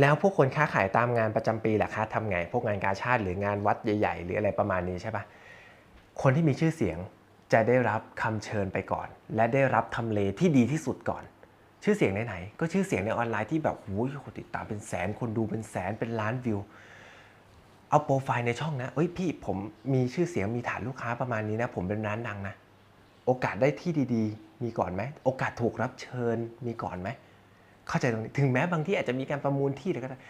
แล้วพวกคนค้าขายตามงานประจำปีแหละคะทำไง พวกงานกาชาติหรืองานวัดใหญ่ ๆ หรืออะไรประมาณนี้ใช่ปะคนที่มีชื่อเสียงจะได้รับคำเชิญไปก่อน และได้รับทำเลที่ดีที่สุดก่อน ชื่อเสียงไหนๆก็ชื่อเสียงในออนไลน์ที่แบบโอ้ยคนติดตามเป็นแสนคนดูเป็นแสนเป็นล้านวิว เอาโปรไฟล์ในช่องนะเอ้ยพี่ผมมีชื่อเสียงมีฐานลูกค้าประมาณนี้นะ ผมเป็นร้านดังนะ โอกาสได้ที่ดี ๆ มีก่อนไหมโอกาสถูกรับเชิญมีก่อนไหม เข้าใจตรงนี้ถึงแม้บางที่อาจจะมีการประมูลที่อะไรก็ได้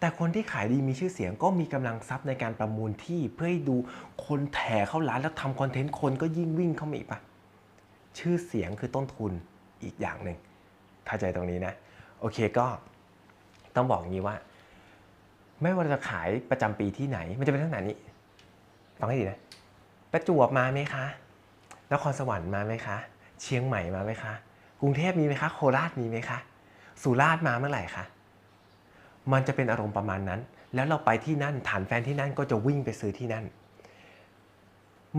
แต่คนที่ขายดีมีชื่อเสียงก็มีกำลังทรัพย์ในการประมูลที่เพื่อให้ดูคนแถ่เข้าร้านแล้วทำคอนเทนต์คนก็ยิ่งวิ่งเข้ามาอีกปะชื่อเสียงคือต้นทุนอีกอย่างหนึ่งเข้าใจตรงนี้นะ โอเคก็ต้องบอกงี้ว่า ไม่ว่าจะขายประจำปีที่ไหน มันจะเป็นลักษณะนี้ฟังให้ดีนะประจวบมาไหมคะนครสวรรค์มาไหมคะ เชียงใหม่มาไหมคะ กรุงเทพมีไหมคะ โคราชมีไหมคะ สุราษฎร์มาเมื่อไหร่คะมันจะเป็นอารมณ์ประมาณนั้น แล้วเราไปที่นั่นฐานแฟนที่นั่นก็จะวิ่งไปซื้อที่นั่น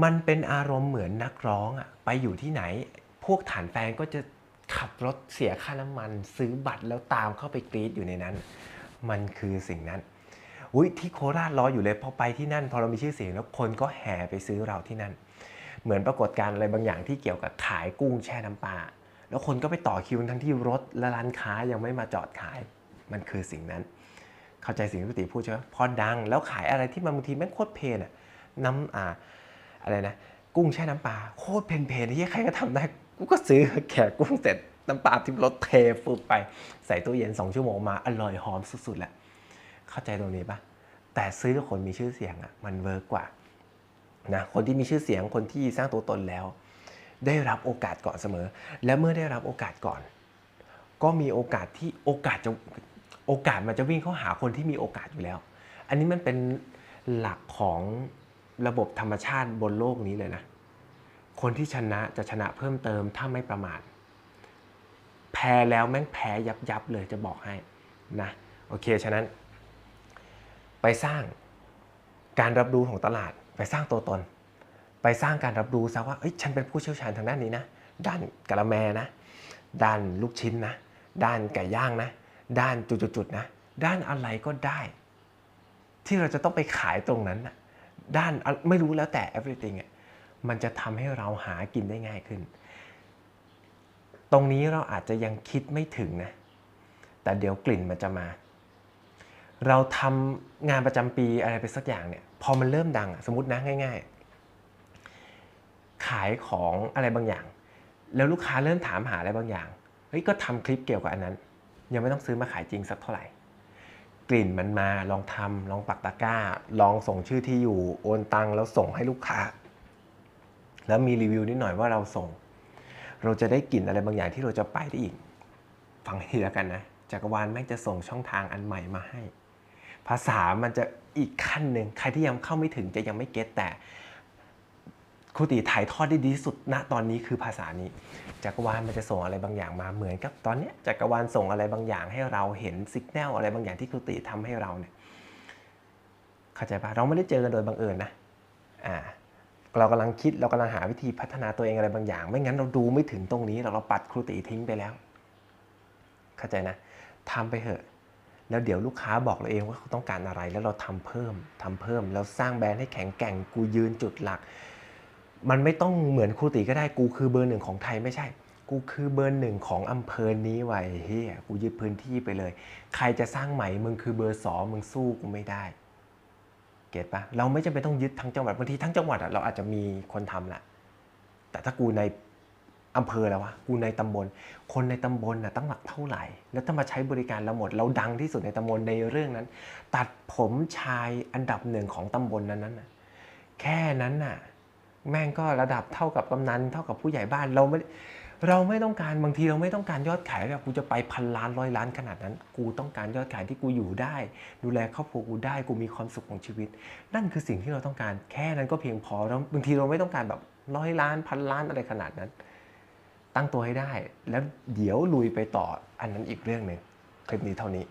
มันเป็นอารมณ์เหมือนนักร้องอะไปอยู่ที่ไหน พวกฐานแฟนก็จะขับรถเสียค่าน้ำมัน ซื้อบัตรแล้วตามเข้าไปกรีดอยู่ในนั้น มันคือสิ่งนั้นอุ้ยที่โคราชรออยู่เลยพอไปที่นั่น พอเรามีชื่อเสียงแล้วคนก็แห่ไปซื้อเราที่นั่น เหมือนปรากฏการณ์อะไรบางอย่างที่เกี่ยวกับขายกุ้งแช่น้ำปลา แล้วคนก็ไปต่อคิวทั้งที่รถและร้านค้ายังไม่มาจอดขาย มันคือสิ่งนั้น เข้าใจสิ่งที่พี่ติพูดใช่ไหมพอดังแล้วขายอะไรที่มันบางทีแม่งโคตรเพนอะน้ำอ่าอะไรนะ กุ้งแช่น้ำปลาโคตรเพนเพนที่ใครก็ทำได้กูก็ซื้อแขกกุ้งเสร็จน้ำปลาที่รถเทฟุบไปใส่ตู้เย็นสองชั่วโมงมาอร่อยหอมสุดๆแหละเข้าใจตรงนี้ปะแต่ซื้อกับคนมีชื่อเสียงอะมันเวิร์กกว่านะคนที่มีชื่อเสียงคนที่สร้างตัวตนแล้ว ได้รับโอกาสก่อนเสมอ และเมื่อได้รับโอกาสก่อน ก็มีโอกาสที่โอกาสจะโอกาสมันจะวิ่งเข้าหาคนที่มีโอกาสอยู่แล้ว อันนี้มันเป็นหลักของระบบธรรมชาติบนโลกนี้เลยนะ คนที่ชนะจะชนะเพิ่มเติมถ้าไม่ประมาท แพ้แล้วแม่งแพ้ยับยับเลยจะบอกให้นะ โอเค ฉะนั้น ไปสร้างการรับรู้ของตลาด ไปสร้างตัวตน ไปสร้างการรับรู้ซะว่าเอ้ยฉันเป็นผู้เชี่ยวชาญทางด้านนี้นะ ด้านกะละแมนะ ด้านลูกชิ้นนะ ด้านไก่ย่างนะ ด้านจุดๆนะ ด้านอะไรก็ได้ ที่เราจะต้องไปขายตรงนั้นนะด้านไม่รู้แล้วแต่ everything อะมันจะทำให้เราหากินได้ง่ายขึ้น ตรงนี้เราอาจจะยังคิดไม่ถึงนะ แต่เดี๋ยวกลิ่นมันจะมา เราทำงานประจำปีอะไรไปสักอย่างเนี่ย พอมันเริ่มดัง สมมตินะง่าย ๆ ขายของอะไรบางอย่าง แล้วลูกค้าเริ่มถามหาอะไรบางอย่างเฮ้ยก็ทำคลิปเกี่ยวกับอันนั้น ยังไม่ต้องซื้อมาขายจริงสักเท่าไหร่ กลิ่นมันมาลองทำลองปักตะกร้า ลองส่งชื่อที่อยู่โอนตังค์แล้วส่งให้ลูกค้า แล้วมีรีวิวนิดหน่อยว่าเราส่ง เราจะได้กลิ่นอะไรบางอย่างที่เราจะไปได้อีกฟังให้ดีแล้วกันนะจักรวาลแม่งจะส่งช่องทางอันใหม่มาให้ ภาษามันจะอีกขั้นหนึ่งใครที่ยังเข้าไม่ถึงจะยังไม่เก็ตแต่ ครูตีถ่ายทอดได้ดีที่สุดณตอนนี้คือภาษานี้ จักรวาลมันจะส่งอะไรบางอย่างมาเหมือนกับตอนนี้จักรวาลส่งอะไรบางอย่างให้เราเห็นสัญญาณอะไรบางอย่างที่ครูตีทำให้เราเนี่ยเข้าใจปะเราไม่ได้เจอกันโดยบังเอิญนะอ่าเรากำลังคิดเรากำลังหาวิธีพัฒนาตัวเองอะไรบางอย่าง ไม่งั้นเราดูไม่ถึงตรงนี้เราเราปัดครูตีทิ้งไปแล้ว เข้าใจนะทำไปเถอะ แล้วเดี๋ยวลูกค้าบอกเราเองว่าเขาต้องการอะไรแล้วเราทำเพิ่มทำเพิ่ม แล้วสร้างแบรนด์ให้แข็งแกร่งกูยืนจุดหลัก มันไม่ต้องเหมือนครูตีก็ได้กูคือเบอร์หนึ่งของไทยไม่ใช่ กูคือเบอร์หนึ่งของอำเภอนี้ไว้เฮียกูยึดพื้นที่ไปเลย ใครจะสร้างใหม่มึงคือเบอร์สองมึงสู้กูไม่ได้เก็ตปะเราไม่จำเป็นต้องยึดทั้งจังหวัดบางทีทั้งจังหวัดอะเราอาจจะมีคนทำแหละแต่ถ้ากูในอำเภอแล้ววะกูในตำบล คนในตำบลน่ะตั้งหลักเท่าไหร่ แล้วถ้ามาใช้บริการเราหมด เราดังที่สุดในตำบลในเรื่องนั้น ตัดผมชายอันดับหนึ่งของตำบลนั้นนั้นน่ะแค่นั้นน่ะ แม่งก็ระดับเท่ากับกำนันเท่ากับผู้ใหญ่บ้านเราไม่เราไม่ต้องการบางทีเราไม่ต้องการยอดขายแบบกูจะไปพันล้านร้อยล้านขนาดนั้น กูต้องการยอดขายที่กูอยู่ได้ ดูแลครอบครัวกูได้กูมีความสุขของชีวิต นั่นคือสิ่งที่เราต้องการแค่นั้นก็เพียงพอแล้วบางทีเราไม่ต้องการแบบร้อยล้านพันล้านอะไรขนาดนั้น ตั้งตัวให้ได้ แล้วเดี๋ยวลุยไปต่ออันนั้นอีกเรื่องหนึ่งคลิปนี้เท่านี้